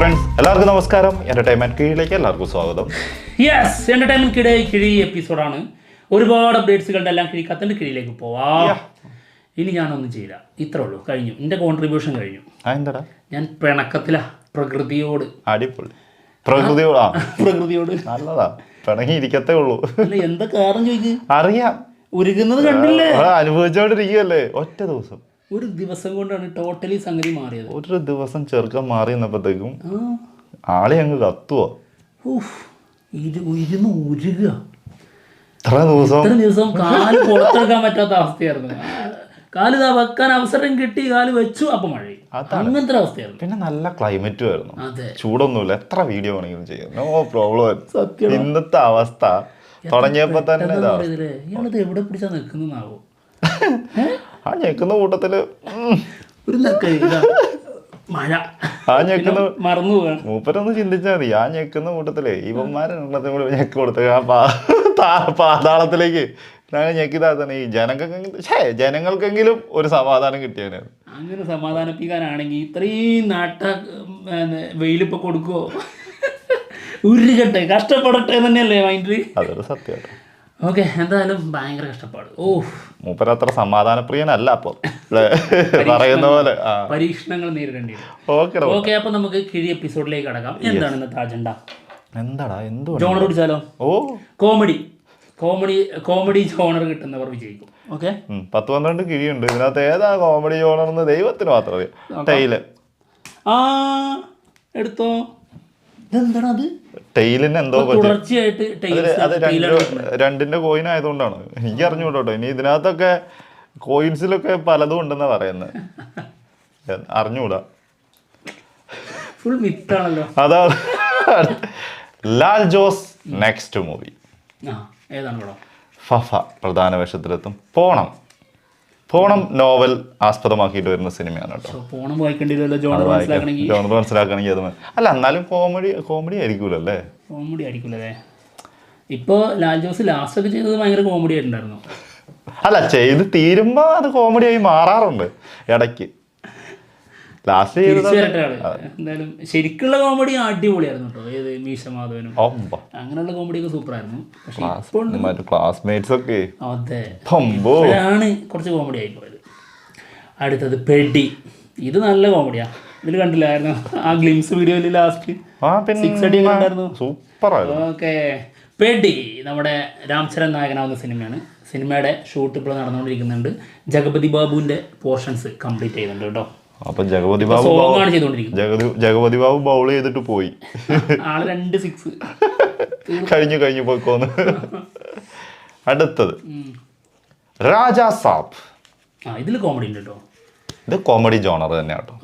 Friends എല്ലാവർക്കും നമസ്കാരം. Entertainment കീഴിലേക്ക് എല്ലാവർക്കും സ്വാഗതം. യെസ് എന്റർടൈൻമെന്റ് കീഴ് കിഴി എപ്പിസോഡാണ് ഒരുപാട് അപ്ഡേറ്റ്സുകളുടെ എല്ലാം കിഴി കത്തിന്റെ കിഴിയിലേക്ക് പോവാം. ഇനി ഞാനൊന്നും ചെയ്യില്ല ഇത്രേ ഉള്ളൂ. കഴിഞ്ഞു. എന്റെ കോൺട്രിബ്യൂഷൻ കഴിഞ്ഞു. ആ എന്താടാ? ഞാൻ പിണക്കത്തിലാ. പ്രകൃതിയോട്. അടിപൊളി. പ്രകൃതിയോടാ? പ്രകൃതിയോട്. നല്ലതാ. പിണങ്ങി ഇരിക്കത്തേ ഉള്ളൂ. എന്താ കാരണം ചോദിക്കുക അറിയാം. ഉരുകുന്നത് കണ്ടില്ലേ? അനുഭവിച്ചോണ്ടിരിക്കുകയല്ലേ ഒറ്റ ദിവസം. ഒരു ദിവസം കൊണ്ടാണ് ടോട്ടലി സംഗതി മാറിയത്. ഒരു ദിവസം ചെറുക്കം മാറി നിന്നപ്പോഴത്തേക്കും ആളെ അങ്ങ് കത്തുവോ. ഇരുന്ന് ഉരുക ഇത്ര ദിവസം ഇത്ര ദിവസം കാൽ പുറത്തെടുക്കാൻ പറ്റാത്ത അവസ്ഥയായിരുന്നു. കാൽ വെക്കാൻ അവസരം കിട്ടി കാൽ വെച്ചു അപ്പൊ മഴ അങ്ങനത്തെ അവസ്ഥയായിരുന്നു. പിന്നെ നല്ല ക്ലൈമറ്റും ആയിരുന്നു. ചൂടൊന്നുമില്ല. എത്ര വീഡിയോ വേണമെങ്കിലും ചെയ്യാം. നോ പ്രോബ്ലം സത്യം ഇന്നത്തെ അവസ്ഥ തുടങ്ങിയപ്പോ തന്നെ ഇയാളത് എവിടെ പിടിച്ചാ നിൽക്കുന്നതാവോ ആ ഞെക്കുന്ന കൂട്ടത്തിൽ ഒരു മഴ. ആ ഞെക്കുന്ന മറന്നു മൂപ്പരൊന്ന് ചിന്തിച്ചാൽ മതി. ആ ഞെക്കുന്ന കൂട്ടത്തിൽ ഇവന്മാരെ കൂടെ ഞെക്ക് കൊടുത്ത് ആ പാതാളത്തിലേക്ക് താത്തന്നെ ഈ ജനങ്ങൾക്കെങ്കിലും ഛേ ജനങ്ങൾക്കെങ്കിലും ഒരു സമാധാനം കിട്ടിയാണ് അങ്ങനെ സമാധാനിപ്പിക്കാനാണെങ്കിൽ ഇത്രയും നാട്ട വെയിലിപ്പോ കൊടുക്കോ ഉരുകട്ടെ കഷ്ടപ്പെടട്ടെ തന്നെയല്ലേ മൈൻഡ് അതൊരു സത്യം ഓക്കെ എന്തായാലും ഭയങ്കര കഷ്ടപ്പാട്. ഓ മൂപ്പരത്ര സമാധാനപ്രിയനല്ല അപ്പൊ ല്ലേ? പറയുന്ന പോലെ പരീക്ഷണങ്ങൾ നേരിടേണ്ടി ഓക്കെ ഓക്കെ അപ്പൊ നമുക്ക് കിഴി എപ്പിസോഡിലേക്ക് കടക്കാം. എന്താണ് ഇന്നത്തെ അജണ്ട? എന്താടാ എന്തോ ജോണർ പിടിച്ചാലോ? ഓ. കോമഡി. കോമഡി കോമഡി ജോണർ കിട്ടുന്നവർ വിജയിക്കും. ഓക്കെ? പത്ത് പന്ത്രണ്ട് കിഴിയുണ്ട്. ഇതിനകത്ത് ഏതാ കോമഡി ജോണർ എന്ന് ദൈവത്തിന് മാത്രമേ ടൈൽ. ആ എടുത്തോ? ഇതെന്താണ് അത് ടെയിലിന് എന്തോ തുടർച്ചയായിട്ട് രണ്ട് രണ്ടിന്റെ കോയിൻ ആയതുകൊണ്ടാണ്. എനിക്ക് അറിഞ്ഞുകൂടോ ഇനി ഇതിനകത്തൊക്കെ കോയിൻസിലൊക്കെ പലതും ഉണ്ടെന്നാ പറയുന്നത് അറിഞ്ഞുകൂടാ. ഫുൾ മിത്താണല്ലോ അതാ ലാൽ ജോസ് നെക്സ്റ്റ് മൂവി ആ ഏതാണ് പടം? ഫഫ പ്രധാന വേഷത്തിലെത്തും. പോണം. പോണം നോവൽ ആസ്പദമാക്കിയിട്ട് വരുന്ന സിനിമയാണ് കേട്ടോ. ജോണർ മനസ്സിലാക്കണമെങ്കിൽ. അത്. അല്ല എന്നാലും കോമഡി കോമഡി ആയിരിക്കൂലോ അല്ലേ കോമഡി ആയിരിക്കില്ലേ ഇപ്പോൾ ലാൽ ജോസ് ലാസ്റ്റ് ഒക്കെ ചെയ്തത് ഭയങ്കര കോമഡി ആയിട്ടുണ്ടായിരുന്നു. അല്ല ചെയ്ത് തീരുമ്പോ അത് കോമഡിയായി ആയി മാറാറുണ്ട്. ഇടയ്ക്ക്. ലാസ്റ്റ് എന്തായാലും ശരിക്കുള്ള കോമഡി അടിപൊളിയായിരുന്നു കേട്ടോ ഏത് മീശ മാധവനും. അങ്ങനെയുള്ള കോമഡിയൊക്കെ സൂപ്പറായിരുന്നു. പക്ഷെ ഇപ്പോൾ മറ്റു ക്ലാസ്മേറ്റ്സ് ഒക്കെ. അതെ. കുറച്ച് കോമഡി ആയി പോയത്. അടുത്തത് പെടി. ഇത് നല്ല കോമഡിയാ ഇതിൽ കണ്ടില്ലായിരുന്നു ആ ഗ്ലിംസ് വീഡിയോയിൽ ലാസ്റ്റ് സിക്സ് അടി ഉണ്ടായിരുന്നു സൂപ്പർ ആയിരുന്നു. ഓക്കെ. പെടി നമ്മുടെ രാംചരൺ നായകനാവുന്ന സിനിമയാണ്. സിനിമയുടെ ഷൂട്ട് ഇപ്പോൾ നടന്നുകൊണ്ടിരിക്കുന്നുണ്ട്. ജഗപതി ബാബുവിന്റെ പോർഷൻസ് കംപ്ലീറ്റ് ചെയ്യുന്നുണ്ട് കേട്ടോ അപ്പൊ ജഗപതി ബാബു ജഗതി ജഗപതി ബാബു ബൗൾ ചെയ്തിട്ട് പോയി. ആൾ രണ്ട് സിക്സ് കഴിഞ്ഞു കഴിഞ്ഞു പോയിക്കോന്ന്. അടുത്തത്. രാജാ സാബ്. ആ ഇതിൽ കോമഡി ഉണ്ട് കേട്ടോ ഇത് കോമഡി ജോണർ തന്നെയാണ് കേട്ടോ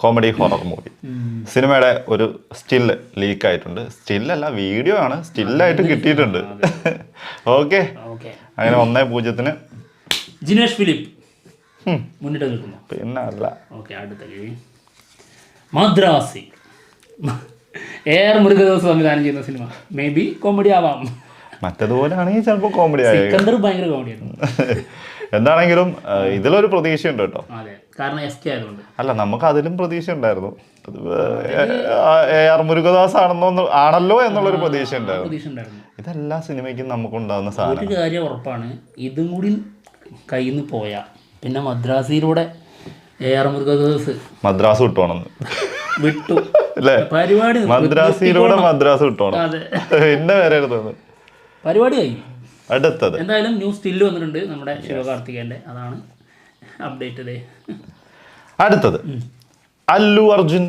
കോമഡി ഹൊറർ മൂവി സിനിമയുടെ ഒരു സ്റ്റിൽ ലീക്ക് ആയിട്ടുണ്ട്. സ്റ്റില്ലല്ല വീഡിയോ ആണ്. സ്റ്റില്ലായിട്ട് കിട്ടിയിട്ടുണ്ട്. ഓക്കെ ഓക്കെ അങ്ങനെ ഒന്നേ പൂജ്യത്തിന്. ജിനേഷ് ഫിലിപ്പ്. മുന്നിട്ട് നിൽക്കുന്നു. പിന്നെ അല്ല ഓക്കെ അടുത്ത കിഴി മദ്രാസി. എ ആർ മുരുകദോസ് സംവിധാനം ചെയ്യുന്ന സിനിമ. മേ ബി കോമഡി ആവാം. മറ്റേതുപോലെ ആണെങ്കിൽ ചിലപ്പോൾ കോമഡി സിക്കന്ദർ ഭയങ്കര കോമഡിയായിരുന്നു എന്താണെങ്കിലും ഇതിലൊരു പ്രതീക്ഷയുണ്ട് കേട്ടോ. കാരണം എസ് കെ ആയതുകൊണ്ട്. അല്ല നമുക്ക് അതിലും പ്രതീക്ഷ ഉണ്ടായിരുന്നു എ ആർ മുരുകദാസ് ആണെന്നോ ആണല്ലോ എന്നുള്ളൊരു പ്രതീക്ഷ ഉണ്ടായിരുന്നു ഇതെല്ലാ സിനിമയ്ക്കും നമുക്ക് ഉണ്ടാകുന്ന സാധനം ഒരു കാര്യം ഉറപ്പാണ്. ഇതും കൂടി കയ്യിൽ നിന്ന് പോയാ പിന്നെ മദ്രാസിയിലൂടെ എ ആർ മുരുകദാസ് മദ്രാസ് വിട്ടോണെന്ന് വിട്ടു. അല്ലേ പരിപാടി മദ്രാസിയിലൂടെ മദ്രാസ് വിട്ടോണം. എന്നെ വരരുത് പരിപാടി കഴിഞ്ഞു. അടുത്തത്. എന്തായാലും ന്യൂ സ്റ്റില്ല് വന്നിട്ടുണ്ട് നമ്മുടെ ശിവകാർത്തികേന്റെ അതാണ് അപ്ഡേറ്റ് അടുത്തത്. അല്ലു അർജുൻ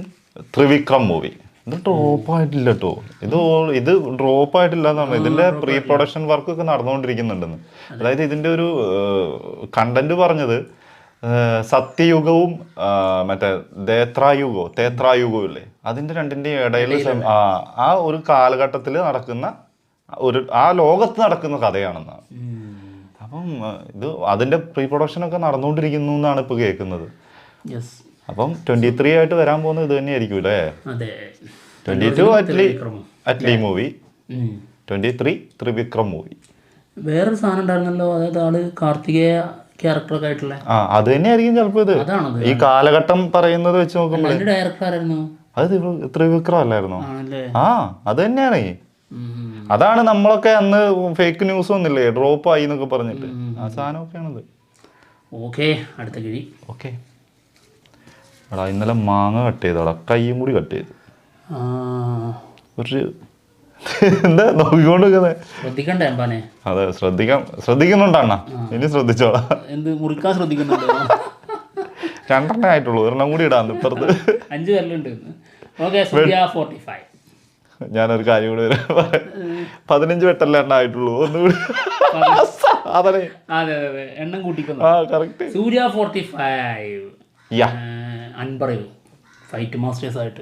ത്രിവിക്രം മൂവി. ഇത് ഡ്രോപ്പ് ആയിട്ടില്ല കേട്ടോ ഇത് ഇത് ഡ്രോപ്പ് ആയിട്ടില്ല എന്നാണ്. ഇതിന്റെ പ്രീ പ്രൊഡക്ഷൻ വർക്ക് ഒക്കെ നടന്നുകൊണ്ടിരിക്കുന്നുണ്ടെന്ന്. അതായത് ഇതിന്റെ ഒരു കണ്ടന്റ് പറഞ്ഞത് സത്യയുഗവും മറ്റേ ദേത്രായുഗോ തേത്രായുഗവും ഇല്ലേ? അതിന്റെ രണ്ടിന്റെ ഇടയിൽ ആ ആ ഒരു കാലഘട്ടത്തിൽ നടക്കുന്ന ഒരു ആ ലോകത്ത് നടക്കുന്ന കഥയാണെന്നാണ് അപ്പം ഇത് അതിന്റെ പ്രീ പ്രൊഡക്ഷൻ ഒക്കെ നടന്നുകൊണ്ടിരിക്കുന്നു എന്നാണ് ഇപ്പൊ കേൾക്കുന്നത്. യെസ് അപ്പം ട്വന്റി ത്രീ ആയിട്ട് വരാൻ പോകുന്നത് ഇത് തന്നെയായിരിക്കും അല്ലേ twenty two Atlee Atlee movie. Twenty three Trivikram movie വേറൊരു സാധനം ഉണ്ടായിരുന്നല്ലോ അതായത് ആൾ കാർത്തികേയ ക്യാരക്ടറൊക്കെ ആയിട്ടുള്ള. ആ അത് തന്നെയായിരിക്കും ചിലപ്പോ ഇത്. ഈ കാലഘട്ടം പറയുന്നത് വെച്ച് നോക്കുമ്പോൾ ഡയറക്ടർ അത് ത്രിവി- ത്രിവിക്രം അല്ലായിരുന്നോ? ആ അത് തന്നെയാണ്. അതാണ് നമ്മളൊക്കെ അന്ന് ഫേക്ക് ന്യൂസ് ഒന്നില്ലേ ഡ്രോപ്പ് ആയി എന്നൊക്കെ പറഞ്ഞിട്ട്. ആ സാധനമൊക്കെയാണത്. ഓക്കെ അടുത്ത കിഴി. ഓക്കെ. എടാ ഇന്നലെ മാങ്ങ കട്ട് ചെയ്തോടാ കൈയും കൂടി കട്ട് ചെയ്തു. ഒരു എന്താ നോക്കിക്കൊണ്ട് നിൽക്കുന്നത് ശ്രദ്ധിക്കണ്ടേ അമ്പാനെ? അതെ ശ്രദ്ധിക്കാം ശ്രദ്ധിക്കുന്നുണ്ടണ്ണ ഇനി ശ്രദ്ധിച്ചോളാം. എന്ത് മുറിക്കാൻ ശ്രദ്ധിക്കുന്നുണ്ടോ? രണ്ടെണ്ണേ ആയിട്ടുള്ളൂ ഒരെണ്ണം കൂടി ഇടാന്ന് ഇപ്പുറത്ത്. അഞ്ച് പേരിലുണ്ട് ഓക്കെ ഫോർട്ടി ഫൈവ് ഞാനൊരു കാര്യം കൂടി. പതിനഞ്ച് വെട്ടല്ല എണ്ണ ആയിട്ടുള്ളൂ ഒന്നുകൂടി. അതേ അതെ അതെ എണ്ണം കൂട്ടിക്കുന്നു. സൂര്യ ഫോർട്ടി ഫൈവ് അൻപറയു? ഫൈറ്റ് മാസ്റ്റേഴ്സ് ആയിട്ട്.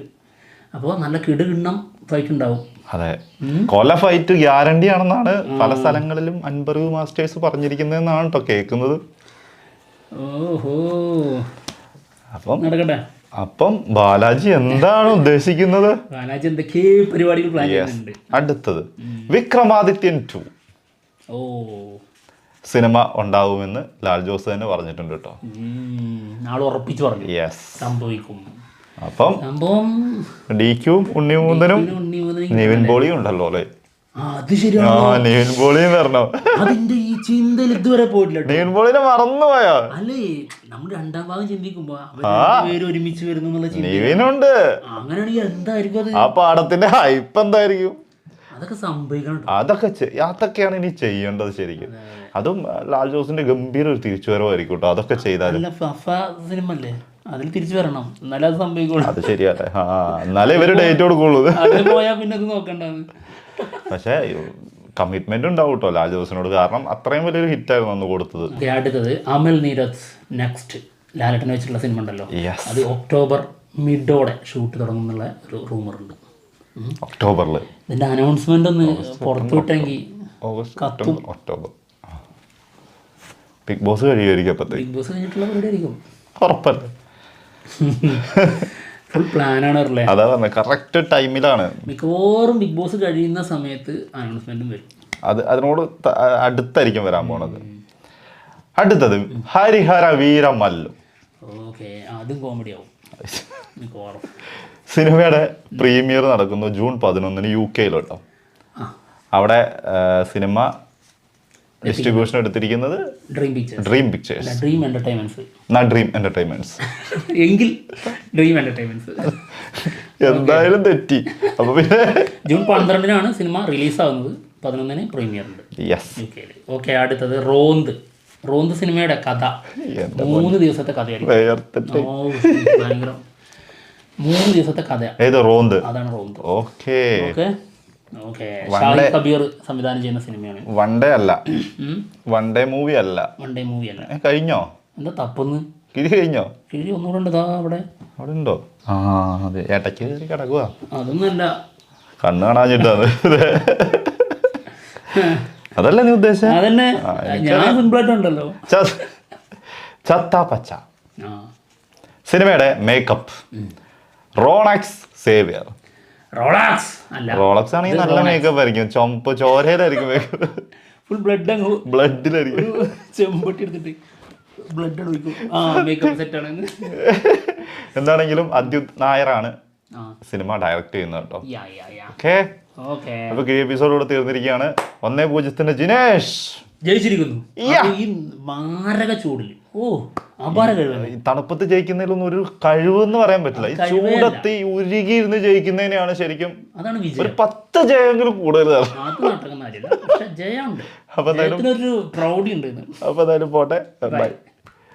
അപ്പോൾ നല്ല കിടുകിണ്ണം ഫൈറ്റ് ഉണ്ടാവും. അതെ. കൊല ഫൈറ്റ് ഗ്യാരണ്ടി ആണെന്നാണ് പല സ്ഥലങ്ങളിലും അൻപറു മാസ്റ്റേഴ്സ് പറഞ്ഞിരിക്കുന്നതെന്നാണ് കേട്ടോ കേൾക്കുന്നത്. ഓഹോ. അപ്പം നടക്കട്ടെ. അപ്പം ബാലാജി എന്താണ് ഉദ്ദേശിക്കുന്നത്? ബാലാജി എന്തൊക്കെ പരിപാടികൾ പ്ലാൻ ചെയ്യുന്നുണ്ട്. അടുത്തത്. Vikramadithyan to oh. സിനിമ ഉണ്ടാവുമെന്ന് ലാൽ ജോസ് തന്നെ പറഞ്ഞിട്ടുണ്ട് കേട്ടോ. നാളെ ഉറപ്പിച്ചു പറഞ്ഞു. യെസ് സംഭവിക്കും. അപ്പം സംഭവം ഡിക്കും ഉണ്ണിമൂന്തനും നിവിൻ പോളിയും ഉണ്ടല്ലോ അല്ലേ? അത് ശരിയാണ്? നിവിൻ പോളിയും വരണം. അതിന്റെ ഈ ചിന്തയിൽ ഇതുവരെ പോയിട്ടില്ല. നിവിൻ പോളിനെ മറന്നുപോയോ? അല്ലേ നമ്മൾ രണ്ടാം ഭാഗം ചിന്തിക്കുമ്പോ പേര് ഒരുമിച്ച് വരുന്നു എന്നുള്ള ചിന്ത. നിവിനുണ്ട്. അങ്ങനെയാണെങ്കിൽ എന്തായിരിക്കും ആ പാടത്തിന്റെ ഹൈപ്പ് എന്തായിരിക്കും? അതൊക്കെ സംഭവിക്കണം അതൊക്കെ അതൊക്കെയാണ് ഇനി ചെയ്യേണ്ടത് ശരിക്കും. അതും. ലാൽ ജോസിന്റെ ഗംഭീര ഒരു തിരിച്ചുവരവായിരിക്കും കേട്ടോ അതൊക്കെ ചെയ്താലും. സിനിമ അല്ലേ അതിൽ തിരിച്ചു വരണം എന്നാലേ അത് സംഭവിക്കുള്ളൂ. അത് ശരിയല്ലേ ആ എന്നാലേ ഇവർ ഡേറ്റ് കൊടുക്കുള്ളൂ. അതിൽ പോയാൽ പിന്നെ നോക്കണ്ടാന്ന് പക്ഷേ കമ്മിറ്റ്മെന്റ് ഉണ്ടാവും കേട്ടോ ലാൽ ജോസിനോട്. കാരണം അത്രയും വലിയൊരു ഹിറ്റ് ആയിരുന്നു അന്ന് കൊടുത്തത്. അടുത്തത് അമൽ നീരജ് നെക്സ്റ്റ് ലാലട്ടനെ വെച്ചിട്ടുള്ള സിനിമ ഉണ്ടല്ലോ. അത് ഒക്ടോബർ മിഡോടെ ഷൂട്ട് തുടങ്ങുന്നുള്ള ഒരു റൂമർ റൂമറുണ്ട് ഒക്ടോബറിൽ. ഇതിന്റെ അനൗൺസ്മെന്റ് ഒന്ന് പുറത്തു വിട്ടെങ്കിൽ August September October. Big boss കഴിയുമായിരിക്കും അപ്പത്തേക്ക്. ബിഗ് ബോസ് കഴിഞ്ഞിട്ടുള്ള പരിപാടി ആയിരിക്കും. ഉറപ്പല്ലേ? ഫുൾ പ്ലാനാണ് അല്ലേ? അതാ പറഞ്ഞത് കറക്റ്റ് ടൈമിലാണ് മിക്കവാറും ബിഗ് ബോസ് കഴിയുന്ന സമയത്ത് അനൗൺസ്മെന്റും വരും. അത് അതിനോട് അടുത്തായിരിക്കും വരാൻ പോണത്. അടുത്തത് ഹരിഹര വീരമല്ലു. ഓക്കെ അതും കോമഡി ആവും. സിനിമയുടെ പ്രീമിയർ നടക്കുന്നു ജൂൺ പതിനൊന്നിന് യു കെയിൽ കേട്ടോ അവിടെ സിനിമ ഡിസ്ട്രിബ്യൂഷൻ എടുത്തിരിക്കുന്നത് ഡ്രീം പിക്ചേഴ്സ് ഡ്രീം പിക്ചേഴ്സ് അല്ല ഡ്രീം എന്റർടൈൻമെന്റ്സ് എന്നാ ഡ്രീം എന്റർടൈൻമെന്റ്സ് എങ്കിൽ ഡ്രീം എന്റർടൈൻമെന്റ്സ് എന്തായാലും തെറ്റി. അപ്പൊ പിന്നെ ജൂൺ പന്ത്രണ്ടിനാണ് സിനിമ റിലീസ് ആവുന്നത് പതിനൊന്നിന് പ്രീമിയർ ഉണ്ട് യെസ് ഓക്കെ അടുത്തത് റോന്ത്. റോന്ത് സിനിമയുടെ കഥ. മൂന്ന് ദിവസത്തെ കഥയായിരിക്കും. മൂന്ന് ദിവസത്തെ കഥയാണ് റോന്ത്? അതാണ് റോന്ത്. ഓക്കെ. കബീർ സംവിധാനം ചെയ്യുന്ന സിനിമയാണ്. വൺ ഡേ അല്ല. വൺ ഡേ മൂവി അല്ല. വൺ ഡേ മൂവി അല്ല. കഴിഞ്ഞോ? എന്താ തപ്പുന്ന്? കിഴി കഴിഞ്ഞോ? കിഴി ഒന്നുകൂടെ ഉണ്ട്? അവിടെ. അവിടെ ഉണ്ടോ? ആ അതെ. കയറി കിടക്കുക അതൊന്നല്ല കണ്ണ് കാണാഞ്ഞിട്ടാണ്. അതല്ല നീ ഉദ്ദേശിച്ച? അതന്നെ. ഞാൻ സിമ്പിളായിട്ടുണ്ടല്ലോ. ചത്ത പച്ച സിനിമയുടെ മേക്കപ്പ് റോണക്സ് സേവിയർ റോളാക്സ് അല്ല. റോളക്സ് ആണെങ്കിൽ നല്ല മേക്കപ്പ് ആയിരിക്കും. ചൊമ്പ് ചോരയിലായിരിക്കും മേക്കപ്പ് ഫുൾ ബ്ലഡ് അങ്ങ് ബ്ലഡിലായിരിക്കും ചെമ്പട്ടി എടുത്തിട്ട് ബ്ലഡ് ഒഴിക്കും. ആ മേക്കപ്പ് സെറ്റ് ആണ്. എന്താണെങ്കിലും അദ്യുത് നായരാണ് സിനിമ ഡയറക്റ്റ് ചെയ്യുന്നത് കേട്ടോ. ഓക്കെ അപ്പൊ ഈ എപ്പിസോഡ് ഇവിടെ തീർന്നിരിക്കുകയാണ്. ഒന്നേ പൂജ്യത്തിന്റെ ജിനേഷ്. ജയിച്ചിരിക്കുന്നു. ഈ മാരക ചൂടിൽ ഓ അപാര കഴിവ് തണുപ്പത്ത് ജയിക്കുന്നതിലൊന്നും ഒരു കഴിവ് എന്ന് പറയാൻ പറ്റില്ല. ഈ ചൂടത്തി ഈ ഉരുകിയിരുന്ന് ജയിക്കുന്നതിനെയാണ് ശരിക്കും അതാണ് ഒരു വിജയം പത്ത് ജയമെങ്കിലും കൂടുതൽ അപ്പൊ എന്തായാലും പോട്ടെ. ബൈ.